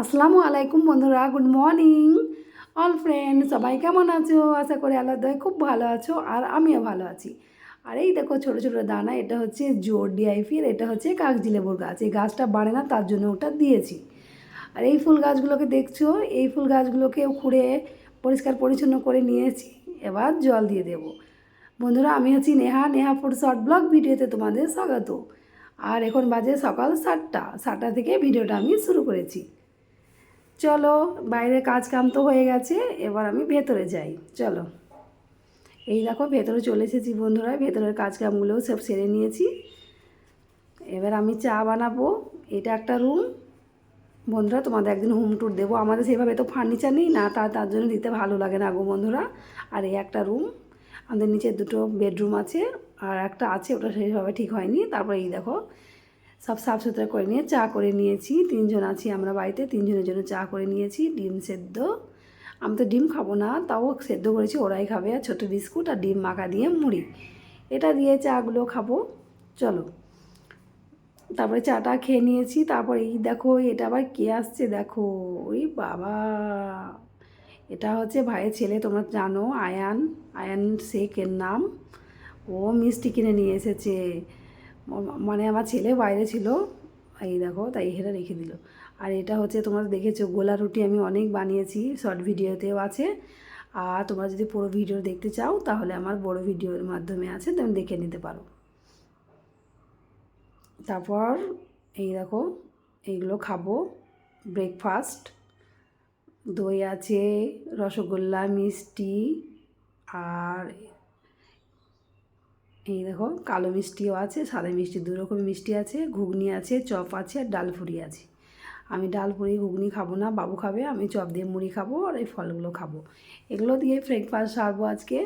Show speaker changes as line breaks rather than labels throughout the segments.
আসসালামু আলাইকুম বন্ধুরা, গুড মর্নিং। অল ফ্রেন্ড সবাই কেমন আছো? আশা করি আল্লাহ দয় খুব ভালো আছো আর আমিও ভালো আছি। আর এই দেখো ছোটো ছোটো দানা, এটা হচ্ছে জোর ডিআইপির এটা হচ্ছে কাগজি লেবুর গাছ। এই গাছটা বাড়ে না, তার জন্য ওটা দিয়েছি। আর এই ফুল গাছগুলোকে দেখছ? এই ফুল গাছগুলোকেও খুঁড়ে পরিষ্কার পরিচ্ছন্ন করে নিয়েছি। এবার জল দিয়ে দেব। বন্ধুরা, আমি হচ্ছি Neha Neha food short blog ভিডিওতে তোমাদের স্বাগত। আর এখন বাজে সকাল সাতটা। সাতটা থেকে ভিডিওটা আমি শুরু করেছি। চলো বাইরে কাজ কাম তো হয়ে গেছে, এবার আমি ভেতরে যাই, চলো। এই দেখো, ভেতরে চলে এসেছি বন্ধুরা, ভেতরের কাজ কামগুলোও সব সেরে নিয়েছি। এবার আমি চা বানাবো, এটা একটা রুম বন্ধুরা, তোমাদের একদিন হোম ট্যুর দেবো, আমাদের সেভাবে তো ফার্নিচার নেই না, তা তার জন্য দিতে ভালো লাগে না গো বন্ধুরা। আর এই একটা রুম আমাদের নিচে দুটো বেডরুম আছে, আর একটা আছে, ওটা সেইভাবে ঠিক হয়নি। তারপরে এই দেখো সব সাফ সুতরা করে নিয়ে চা করে নিয়েছি। তিনজন আছি আমরা বাড়িতে, তিনজনের জন্য চা করে নিয়েছি, ডিম সেদ্ধ। আমি তো ডিম খাব না, তাও সেদ্ধ করেছি, ওরাই খাবে, আর ছোটো বিস্কুট আর ডিম মাখা দিয়ে মুড়ি। এটা দিয়ে চাগুলো খাব, চলো। তারপরে চাটা খেয়ে নিয়েছি, তারপর এই দেখো, এটা আবার কে আসছে দেখো ওই বাবা। এটা হচ্ছে ভাইয়ের ছেলে, তোমরা জানো, আয়ান। আয়ান শেখের নাম। ও মিষ্টি কিনে নিয়ে এসেছে। মানে আমার ছেলে বাইরে ছিল, এই দেখো তাই হেরা রেখে দিল। আর এটা হচ্ছে তোমরা দেখেছ, গোলা রুটি আমি অনেক বানিয়েছি, শর্ট ভিডিওতেও আছে। আর তোমরা যদি পুরো ভিডিও দেখতে চাও, তাহলে আমার বড় ভিডিওর মাধ্যমে আছে, তুমি দেখে নিতে পারো। তারপর এই দেখো, এইগুলো খাব ব্রেকফাস্ট দই আছে, রসগোল্লা, মিষ্টি, আর এই দেখো কালো মিষ্টিও আছে, সাদা মিষ্টি, দু রকম মিষ্টি আছে, ঘুগনি আছে, চপ আছে আর ডাল ফুরি আছে। আমি ডাল পুরি, ঘুগনি খাব না, বাবু খাবে, আমি চপ দিয়ে মুড়ি খাব আর এই ফলগুলো খাব। এগুলো দিয়ে ব্রেকফাস্ট সারবো আজকে।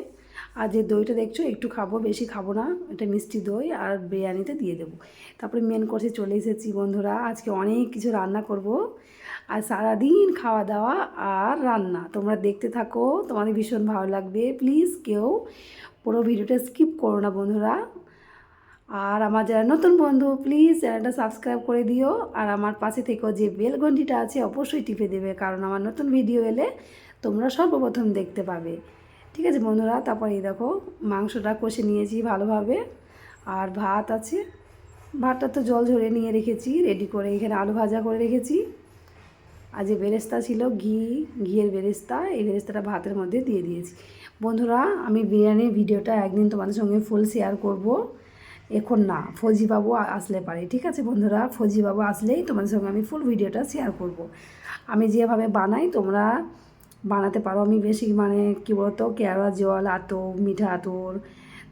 আর যে দইটা দেখছ, একটু খাব, বেশি খাব না, এটা মিষ্টি দই আর বিরিয়ানিতে দিয়ে দেবো। তারপরে মেন কোর্সে চলে এসেছি বন্ধুরা, আজকে অনেক কিছু রান্না করব। আর সারাদিন খাওয়া দাওয়া আর রান্না। তোমরা দেখতে থাকো, তোমাদের ভীষণ ভালো লাগবে। প্লিজ কেউ পুরো ভিডিওটা স্কিপ করো না বন্ধুরা। আর আমার যারা নতুন বন্ধু প্লিজ চ্যানেলটা সাবস্ক্রাইব করে দিও। আর আমার পাশে থেকেও যে বেল ঘন্টিটা আছে, অবশ্যই টিপে দেবে। কারণ আমার নতুন ভিডিও এলে তোমরা সর্বপ্রথম দেখতে পাবে। ঠিক আছে বন্ধুরা, তারপর দেখো, মাংসটা কষে নিয়েছি ভালোভাবে। আর ভাত আছে, ভাতটা তো জল ঝরে নিয়ে রেখেছি রেডি করে এখানে আলু ভাজা করে রেখেছি। আর যে বেরেস্তা ছিল, ঘি, ঘিয়ের বেরেস্তা, এই বেরেস্তাটা ভাতের মধ্যে দিয়ে দিয়েছি। বন্ধুরা, আমি বিরিয়ানির ভিডিওটা একদিন তোমাদের সঙ্গে ফুল শেয়ার করব। এখন না ফৌজি বাবু আসলে পারে, ঠিক আছে বন্ধুরা? ফৌজি বাবু আসলেই তোমাদের সঙ্গে আমি ফুল ভিডিওটা শেয়ার করব। আমি যেভাবে বানাই, তোমরা বানাতে পারো। আমি বেশি মানে কী বলতো, কেওড়া জল আতর মিঠা আতর,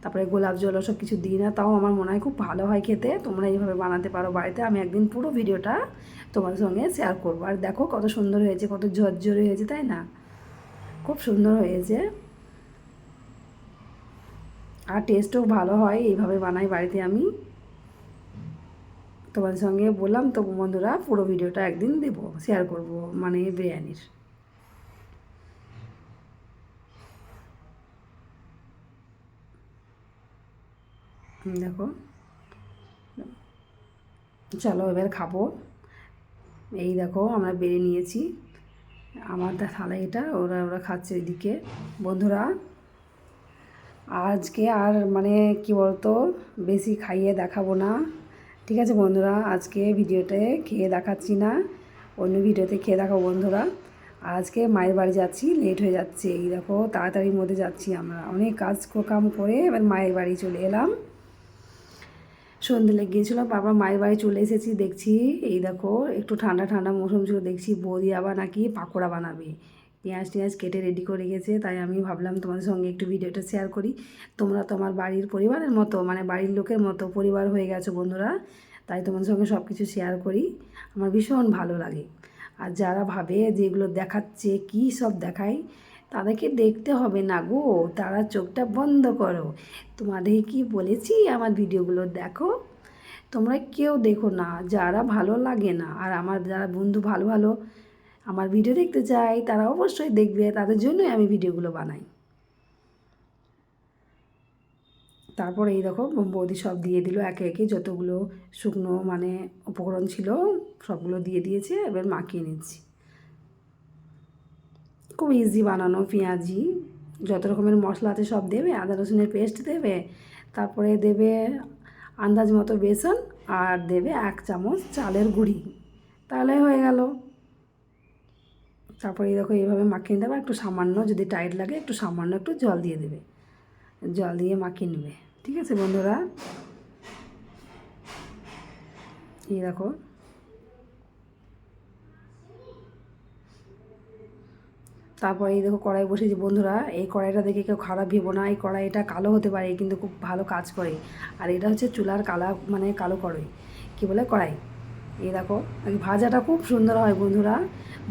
তারপরে গোলাপ জল সব কিছু দিই না। তাও আমার মনে হয় খুব ভালো হয় খেতে। তোমরা এইভাবে বানাতে পারো বাড়িতে। আমি একদিন পুরো ভিডিওটা তোমাদের সঙ্গে শেয়ার করব। আর দেখো কত সুন্দর হয়েছে, কত ঝরঝরে হয়েছে, তাই না? খুব সুন্দর হয়েছে। আর টেস্টও ভালো হয়, এইভাবে বানাই বাড়িতে আমি। তোমাদের সঙ্গে বললাম তো বন্ধুরা পুরো ভিডিওটা একদিন দেব শেয়ার করব মানে বিরিয়ানির। দেখো। চলো এবার খাব। এই দেখো আমরা বেড়ে নিয়েছি। আমার থালা এটা, ওরা ওরা খাচ্ছে এদিকে। বন্ধুরা, আজকে আর মানে কি বলতো, বেশি খাইয়ে দেখাবো না। ঠিক আছে বন্ধুরা, আজকে ভিডিওতে খেয়ে দেখাচ্ছি না, অন্য ভিডিওতে খেয়ে দেখাবো বন্ধুরা। আজকে মায়ের বাড়ি যাচ্ছি লেট হয়ে যাচ্ছে, এই দেখো, তাড়াতাড়ির মধ্যে যাচ্ছি আমরা। অনেক কাজ কাম করে এবার মায়ের বাড়ি চলে এলাম। সন্ধে লেগে গিয়েছিল বাবা মায়ের বাড়ি চলে এসেছি, দেখছি এই দেখো, একটু ঠান্ডা ঠান্ডা মৌসুম ছিল, দেখছি বৌদি আবার নাকি পাকোড়া বানাবে। পেঁয়াজ টেঁয়াজ কেটে রেডি করে গেছে তাই আমি ভাবলাম তোমাদের সঙ্গে একটু ভিডিওটা শেয়ার করি। তোমরা তো আমার বাড়ির পরিবারের মতো মানে বাড়ির লোকের মতো পরিবার হয়ে গেছো বন্ধুরা, তাই তোমাদের সঙ্গে সব কিছু শেয়ার করি। আমার ভীষণ ভালো লাগে। আর যারা ভাবে যেগুলো দেখাচ্ছে, কী সব দেখায় তাদেরকে দেখতে হবে না গো। তারা চোখটা বন্ধ করো। তোমাদের কি বলেছি আমার ভিডিওগুলো দেখো। তোমরা কেউ দেখো না, যারা ভালো লাগে না। আর আমার যারা বন্ধু ভালো ভালো আমার ভিডিও দেখতে চাই তারা অবশ্যই দেখবে। তাদের জন্যই আমি ভিডিওগুলো বানাই। তারপর এই দেখো, বৌদি সব দিয়ে দিল একে একে যতগুলো শুকনো মানে উপকরণ ছিল, সবগুলো দিয়ে দিয়েছে। এবার মাখিয়ে নিচ্ছি। খুব ইজি বানানো পেঁয়াজি। যত রকমের মশলা আছে সব দেবে, আদা রসুনের পেস্ট দেবে, তারপরে দেবে আন্দাজ মতো বেসন আর দেবে এক চামচ চালের গুঁড়ি। তাহলে হয়ে গেল। তারপরে দেখো এইভাবে মাখিয়ে দেবে একটু সামান্য যদি টাইট লাগে, একটু সামান্য একটু জল দিয়ে দেবে। জল দিয়ে মাখিয়ে নেবে। ঠিক আছে বন্ধুরা? এই দেখো। তারপরে এই দেখো কড়াই বসেছি বন্ধুরা, এই কড়াইটা দেখে কেউ খারাপ ভেবো না, এই কড়াইটা কালো হতে পারে কিন্তু খুব ভালো কাজ করে। আর এটা হচ্ছে চুলার কালা মানে কালো কড়াই। কী বলে? কড়াই। এই দেখো ভাজাটা খুব সুন্দর হয় বন্ধুরা।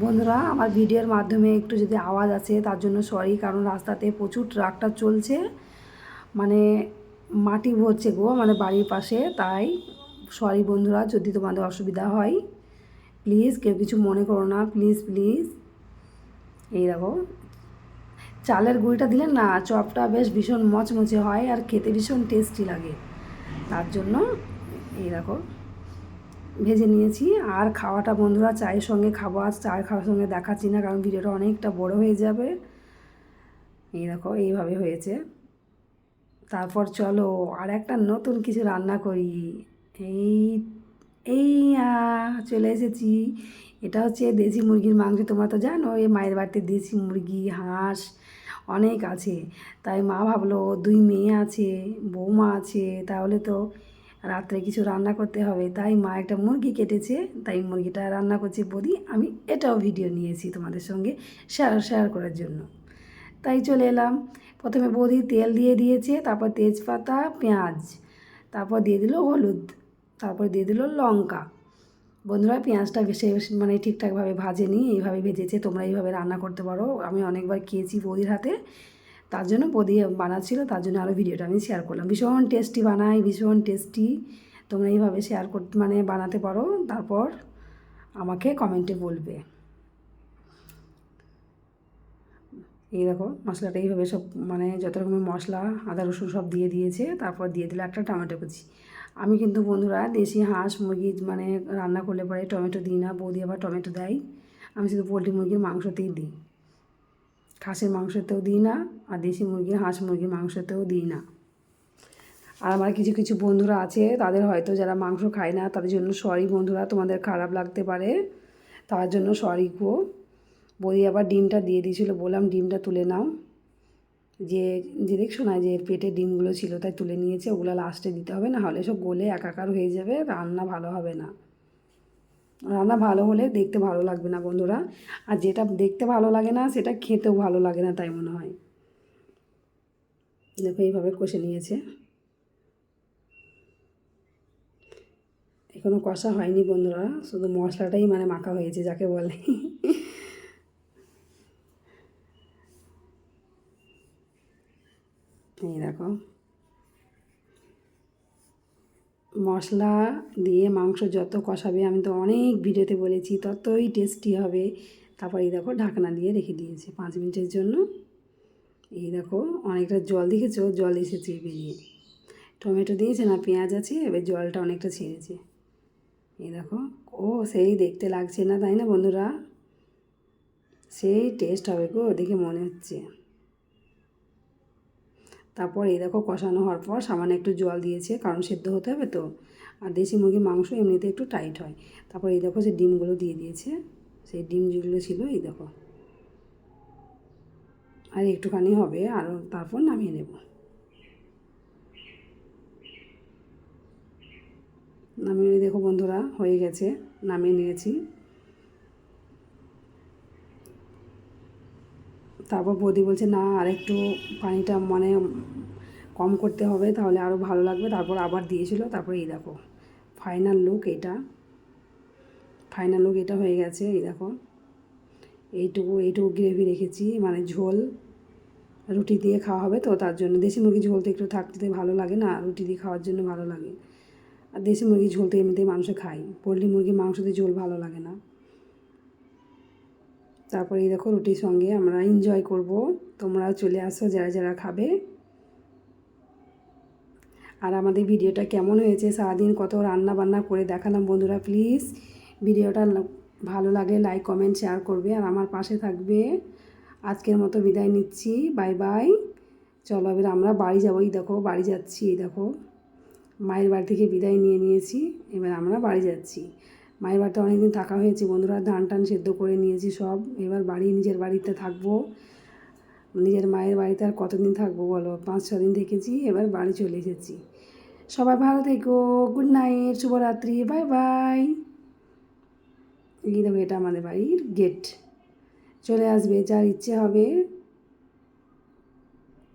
বন্ধুরা, আমার ভিডিওর মাধ্যমে একটু যদি আওয়াজ আছে তার জন্য সরি কারণ রাস্তাতে প্রচুর ট্রাকটা চলছে। মানে মাটি ভরছে গো মানে বাড়ির পাশে, তাই সরি বন্ধুরা, যদি তোমাদের অসুবিধা হয় প্লিজ কেউ কিছু মনে করো না প্লিজ প্লিজ এই দেখো। চালের গুঁড়িটা দিলে না চপটা বেশ ভীষণ মচমচে হয় আর খেতে ভীষণ টেস্টি লাগে। তার জন্য এই দেখো, ভেজে নিয়েছি। আর খাওয়াটা বন্ধুরা, চায়ের সঙ্গে খাব। আর চায়ের খাওয়ার সঙ্গে দেখাচ্ছি না, কারণ ভিডিওটা অনেকটা বড় হয়ে যাবে। এই দেখো, এইভাবে হয়েছে। তারপর চলো আর একটা নতুন কিছু রান্না করি। এই এই চলে এসেছি। এটা হচ্ছে দেশি মুরগির মাংস, তোমরা তো জানো এই মায়ের বাড়িতে দেশি মুরগি, হাঁস অনেক আছে। তাই মা ভাবলো, দুই মেয়ে আছে, বৌমা আছে, তাহলে তো রাত্রে কিছু রান্না করতে হবে। তাই মা একটা মুরগি কেটেছে, তাই মুরগিটা রান্না করছে বদি। আমি এটাও ভিডিও নিয়েছি তোমাদের সঙ্গে শেয়ার শেয়ার করার জন্য। তাই চলে এলাম। প্রথমে বৌদি তেল দিয়ে দিয়েছে, তারপর তেজপাতা, পেঁয়াজ, তারপর দিয়ে দিল হলুদ, তারপর দিয়ে দিল লঙ্কা। বন্ধুরা, পেঁয়াজটা বেশি মানে ঠিকঠাকভাবে ভাজেনি এইভাবে ভেজেছে, তোমরা এইভাবে রান্না করতে পারো। আমি অনেকবার খেয়েছি বৌদির হাতে, তার জন্য বৌদি বানাচ্ছিল, তার জন্য আরও ভিডিওটা আমি শেয়ার করলাম। ভীষণ টেস্টি বানাই ভীষণ টেস্টি তোমরা এইভাবে শেয়ার করতে মানে বানাতে পারো, তারপর আমাকে কমেন্টে বলবে। এই দেখো, মশলাটা এইভাবে সব মানে যত রকমের মশলা, আদা, রসুন সব দিয়ে দিয়েছে, তারপর দিয়ে দিল একটা টমেটো কুচি। আমি কিন্তু বন্ধুরা দেশি হাঁস, মুরগি মানে রান্না করলে পরে টমেটো দিই না, বৌদি আবার টমেটো দেয়। আমি শুধু পোলট্রি মুরগির মাংসতেই দিই। খাসির মাংসতেও দিই না আর দেশি মুরগির হাঁস মুরগির মাংসতেও দিই না। আর আমার কিছু কিছু বন্ধুরা আছে, তাদের হয়তো যারা মাংস খায় না, তাদের জন্য সরি বন্ধুরা, তোমাদের খারাপ লাগতে পারে। তার জন্য সরি গো। বৌদি আবার ডিমটা দিয়ে দিয়েছিলো, বললাম ডিমটা তুলে নাও। যে যে দেখছ না যে পেটে ডিমগুলো ছিল তাই তুলে নিয়েছে, ওগুলো লাস্টে দিতে হবে, না হলে সব গলে একাকার হয়ে যাবে, রান্না ভালো হবে না। রান্না ভালো হলে দেখতে ভালো লাগবে না বন্ধুরা। আর যেটা দেখতে ভালো লাগে না, সেটা খেতেও ভালো লাগে না তাই মনে হয়। দেখো এইভাবে কষে নিয়েছে। এখনও কষা হয়নি বন্ধুরা, শুধু মশলাটাই মানে মাখা হয়েছে যাকে বলে। এই দেখো। মশলা দিয়ে মাংস যত কষাবে, আমি তো অনেক ভিডিওতে বলেছি, ততই টেস্টি হবে। তারপর এই দেখো ঢাকনা দিয়ে রেখে দিয়েছে পাঁচ মিনিটের জন্য। এই দেখো অনেকটা জল দেখেছ? জল এসেছে বেরিয়ে টমেটো দিয়েছে না পেঁয়াজ আছে? এবার জলটা অনেকটা ছেড়েছে। এই দেখো, ও সেই দেখতে লাগছে না, তাই না বন্ধুরা? সেই টেস্ট হবে গো, দেখে মনে হচ্ছে। তারপর এই দেখো কষানো হওয়ার পর সামান্য একটু জল দিয়েছে, কারণ সেদ্ধ হতে হবে তো। আর দেশি মুরগির মাংস এমনিতে একটু টাইট হয়। তারপর এই দেখো যে ডিমগুলো দিয়ে দিয়েছে, সেই ডিম যেগুলো ছিল এই দেখো। আর একটুখানি হবে, আর তারপর নামিয়ে নেব। নামিয়ে দেখো বন্ধুরা, হয়ে গেছে, নামিয়ে নিয়েছি। তারপর বৌদি বলছে, না, আর একটু পানিটা মানে কম করতে হবে, তাহলে আরও ভালো লাগবে। তারপর আবার দিয়েছিল, তারপর এই দেখো ফাইনাল লুক এটা। ফাইনাল লুক এটা হয়ে গেছে, এই দেখো। এইটুকু এইটুকু গ্রেভি রেখেছি মানে ঝোল। রুটি দিয়ে খাওয়া হবে তো, তার জন্য দেশি মুরগির ঝোল তো একটু থাকতে ভালো লাগে না, রুটি দিয়ে খাওয়ার জন্য ভালো লাগে। আর দেশি মুরগির ঝোল তো এমনিতেই মানুষ খায়, পোলট্রি মুরগির মাংস দিয়ে ঝোল ভালো লাগে না। তারপরে এই দেখো রুটির সঙ্গে আমরা এনজয় করব। তোমরা চলে আসো যারা যারা খাবে। আর আমাদের ভিডিওটা কেমন হয়েছে সারাদিন কত রান্না বান্না করে দেখালাম বন্ধুরা প্লিজ ভিডিওটা ভালো লাগলে লাইক কমেন্ট শেয়ার করবে আর আমার পাশে থাকবে। আজকের মতো বিদায় নিচ্ছি। বাই বাই চলো এবার আমরা বাড়ি যাব। এই দেখো বাড়ি যাচ্ছি, এই দেখো। মায়ের বাড়ি থেকে বিদায় নিয়ে নিয়েছি। এবার আমরা বাড়ি যাচ্ছি। মায়ের বাড়িতে অনেকদিন থাকা হয়েছে, বন্ধুরা ধান টান সেদ্ধ করে নিয়েছি সব। এবার বাড়ি, নিজের বাড়িতে থাকব। নিজের মায়ের বাড়িতে আর কতদিন থাকব বলো? পাঁচ ছ দিন থেকেছি, এবার বাড়ি চলে এসেছি। সবাই ভালো থেকো, গুড নাইট, শুভরাত্রি, বাই বাই। এই দেখো, এটা আমাদের বাড়ির গেট চলে আসবে, যার ইচ্ছে হবে